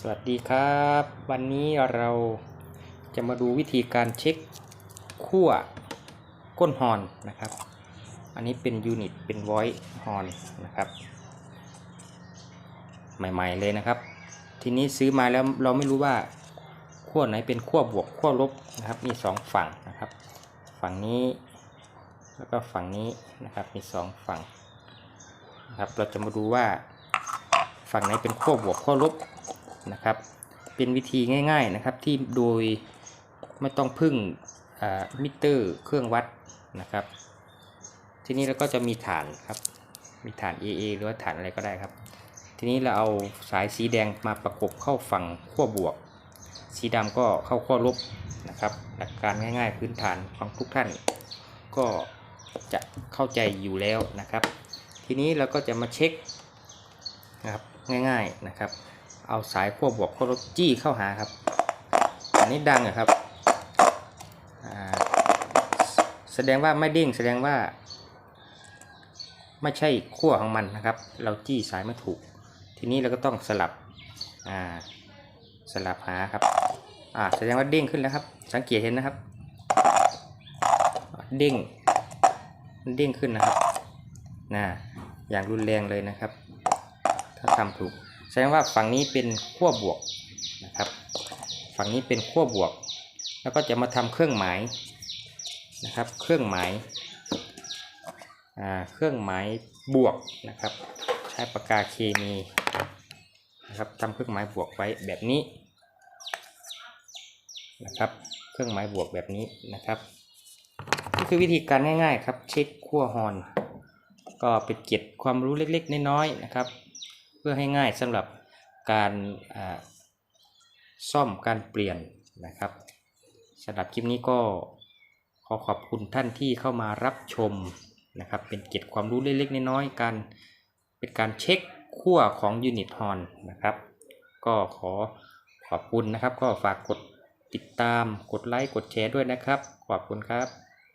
สวัสดีครับ วันนี้เราจะมาดูวิธีการเช็คขั้วก้นฮอนนะครับ อันนี้เป็นยูนิตเป็น voice horn นะครับ ใหม่ๆเลยนะครับ ทีนี้ซื้อมาแล้วเราไม่รู้ว่าขั้วไหนเป็นขั้วบวกขั้วลบนะครับ มีสองฝั่งนะครับ ฝั่งนี้ แล้วก็ฝั่งนี้นะครับมีสองฝั่งนะครับเราจะมาดูว่าฝั่งไหนเป็นขั้วบวกขั้วลบ นะครับ เป็นวิธีง่าย ๆนะครับที่โดยไม่ต้องพึ่งมิเตอร์เครื่องวัดนะครับ ทีนี้เราก็จะมีฐานครับ มีฐาน AA หรือว่าฐานอะไรก็ได้ครับ ทีนี้เราเอาสายสีแดงมาประกบเข้าฝั่งขั้วบวก สีดำก็เข้าขั้วลบนะครับ หลักการง่าย ๆ พื้นฐานของทุกท่าน ก็จะเข้าใจอยู่แล้วนะครับ ทีนี้เราก็จะมาเช็คนะครับง่ายๆนะครับ เอาสายขั้วบวกขั้วลบจี้เข้าหาครับ อันนี้ดังอะครับ แสดงว่าไม่เด้งแสดงว่า ไม่ใช่ขั้วของมันนะครับ เราจี้สายไม่ถูก ทีนี้เราก็ต้องสลับสลับหาครับแสดงว่าเด้งขึ้นแล้วครับ สังเกตเห็นนะครับ เด้งมันเด้งขึ้นนะครับนะอย่างรุนแรงเลยนะครับ ถ้าทำถูก ดงว่าฝั่งนี้เป็นขั้วบวกนะครับ ฝั่งนี้เป็นขั้วบวก แล้วก็จะมาทำเครื่องหมายนะครับ เครื่องหมายเครื่องหมายบวกนะครับ ใช้ปากกาเคมีนะครับทำเครื่องหมายบวกไว้แบบนี้นะครับ เครื่องหมายบวกแบบนี้นะครับนี่คือวิธีการง่ายๆครับ เช็คขั้วฮอน ก็เป็นเก็บความรู้เล็กๆน้อยๆนะครับ พื่อให้ง่ายสำหรับการซ่อมการเปลี่ยนนะครับสำหรับคลิปนี้ก็ขอขอบคุณท่านที่เข้ามารับชมนะครับ เป็นเก็บความรู้เล็กๆน้อยๆการเป็นการเช็คขั้วของยูนิตฮอนนะครับ ก็ขอขอบคุณนะครับ ก็ฝากกดติดตามกดไลค์กดแชร์ด้วยนะครับ ขอบคุณครับ